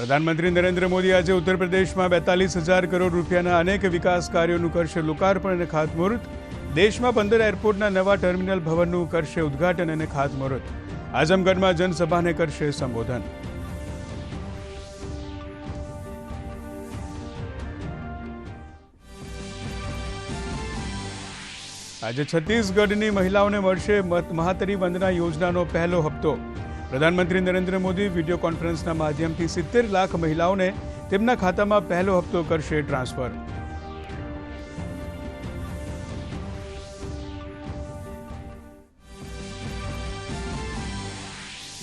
પ્રધાનમંત્રી નરેન્દ્ર મોદી આજે ઉત્તર પ્રદેશમાં બેતાલીસ હજાર કરોડ રૂપિયાના અનેક વિકાસ કાર્યોનું કરશે લોકાર્પણ અને ખાતમુહૂર્ત. દેશમાં પંદર એરપોર્ટના નવા ટર્મિનલ ભવનનું કરશે ઉદ્ઘાટન અને ખાતમુહૂર્ત. આઝમગઢમાં જનસભાને કરશે સંબોધન. આજે છત્તીસગઢની મહિલાઓને મળશે મહાતરી વંદના યોજનાનો પહેલો હપ્તો. પ્રધાનમંત્રી નરેન્દ્ર મોદી વીડિયો કોન્ફરન્સના માધ્યમથી સિત્તેર લાખ મહિલાઓને તેમના ખાતામાં પહેલો હપ્તો કરશે ટ્રાન્સફર.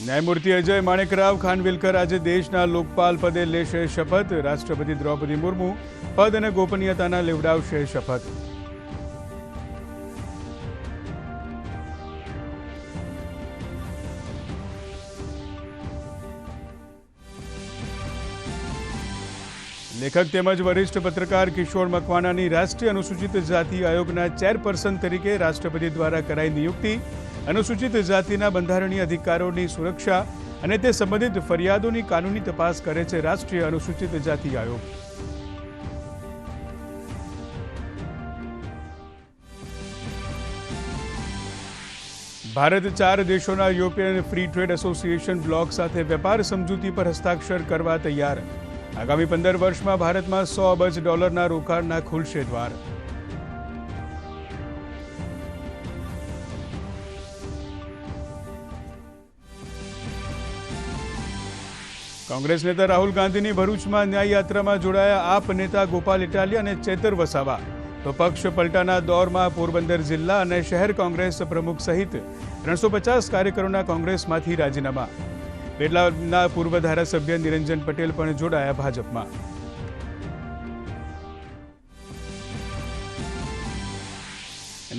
ન્યાયમૂર્તિ અજય માણેકરાવ ખાનવિલકર આજે દેશના લોકપાલ પદે લેશે શપથ. રાષ્ટ્રપતિ દ્રૌપદી મુર્મુ પદ અને ગોપનીયતાના લેવડાવશે શપથ. લેખક તેમજ વરિષ્ઠ પત્રકાર કિશોર મકવાણાની રાષ્ટ્રીય અનુસૂચિત જાતિ આયોગના ચેરપર્સન તરીકે રાષ્ટ્રપતિ દ્વારા કરાઈ નિયુક્તિ, અનુસૂચિત જાતિના બંધારણીય અધિકારોની સુરક્ષા અને તે સંબંધિત ફરિયાદોની કાનૂની તપાસ કરે છે રાષ્ટ્રીય અનુસૂચિત જાતિ આયોગ. ભારત ચાર દેશોના European free trade association block સાથે વેપાર સમજૂતી પર હસ્તાક્ષર કરવા તૈયાર આગામી પંદર વર્ષમાં ભારતમાં સો અબજ ડોલરના રોકાણના ખુલશે દ્વાર. કોંગ્રેસ નેતા રાહુલ ગાંધીની ભરૂચમાં ન્યાય યાત્રામાં જોડાયા આપ નેતા ગોપાલ ઇટાલિયા અને ચેતર વસાવા. તો પક્ષ પલટાના દોરમાં પોરબંદર જિલ્લા અને શહેર કોંગ્રેસ પ્રમુખ સહિત ત્રણસો પચાસ કાર્યકરોના કોંગ્રેસમાંથી રાજીનામા. બેટલાના પૂર્વ ધારાસભ્ય નિરંજન પટેલ પણ જોડાયા ભાજપમાં.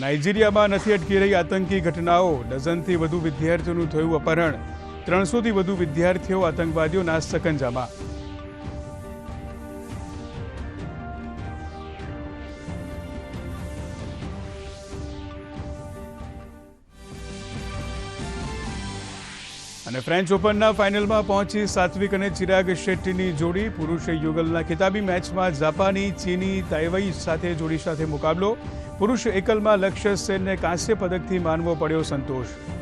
નાઇજીરિયામાં નથી અટકી રહી આતંકી ઘટનાઓ. ડઝનથી વધુ વિદ્યાર્થીઓનું થયું અપહરણ. ત્રણસોથી વધુ વિદ્યાર્થીઓ આતંકવાદીઓના સકંજામાં. અને ફ્રેન્ચ ઓપનના ફાઇનલમાં પહોંચી સાત્વિક અને ચિરાગ શેટ્ટીની જોડી. પુરુષ યુગલના ખિતાબી મેચમાં જાપાની, ચીની, તાઇવાઈ સાથે જોડી સાથે મુકાબલો. પુરુષ એકલમાં લક્ષ્ય સેનને કાંસ્ય પદકથી માનવો પડ્યો સંતોષ.